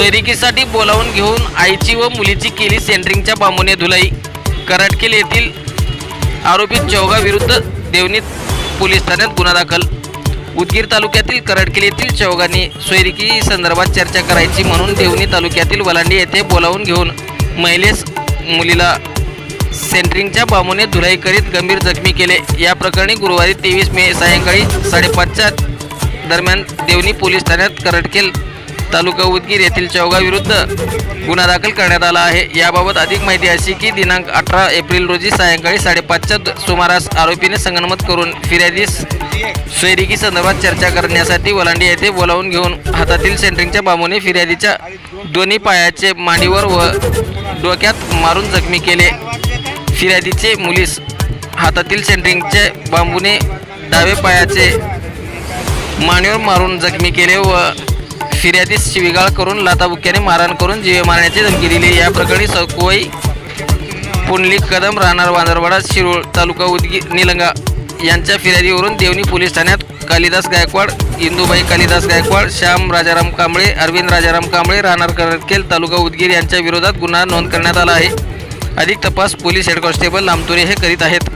सोयरिकीसाठी बोलावून घेऊन आईची व मुलीची केली सेंटरिंगच्या बांबूने धुलाई. कराडकेल येथील आरोपी चौघा विरुद्ध देवणी पोलीस ठाण्यात गुन्हा दाखल. उदगीर तालुक्यातील कराडकेल येथील चौघांनी सोयरिकी संदर्भात चर्चा करायची म्हणून देवणी तालुक्यातील वलांडी येथे बोलावून घेऊन महिलेस मुलीला सेंटरिंगच्या बांबूने धुलाई करीत गंभीर जखमी केले. या प्रकरणी गुरुवारी तेवीस मे सायंकाळी साडेपाचच्या दरम्यान देवणी पोलीस ठाण्यात करटकेल तालुका उदगीर येथील चौघाविरुद्ध गुन्हा दाखल करण्यात आला आहे. याबाबत अधिक माहिती अशी की दिनांक अठरा एप्रिल रोजी सायंकाळी साडेपाचच्या सुमारास आरोपीने संगनमत करून फिर्यादीस सोयरिकी संदर्भात चर्चा करण्यासाठी वलांडी येथे बोलावून घेऊन हातातील सेंटरिंगच्या बांबूने फिर्यादीच्या दोन्ही पायाचे मांडीवर व डोक्यात मारून जखमी केले. फिर्यादीचे मुलीस हातातील सेंटरिंगचे बांबूने डावे पायाचे मानेवर मारून जखमी केले व फिर्यादीस शिवीगाळ करून लाताबुक्याने मारहाण करून जीवे मारण्याची धमकी दिली. या प्रकरणी सकोई पुंडलिक कदम राहणार वांदरवाडा शिरोळ तालुका उदगीर निलंगा यांच्या फिर्यादीवरून देवणी पोलीस ठाण्यात कालिदास गायकवाड इंदुबाई कालिदास गायकवाड श्याम राजाराम कांबळे अरविंद राजाराम कांबळे राहणार करकेल तालुका उदगीर यांच्या विरोधात गुन्हा नोंद करण्यात आला आहे. अधिक तपास पोलीस हेड कॉन्स्टेबल लामतुरे हे करीत आहेत.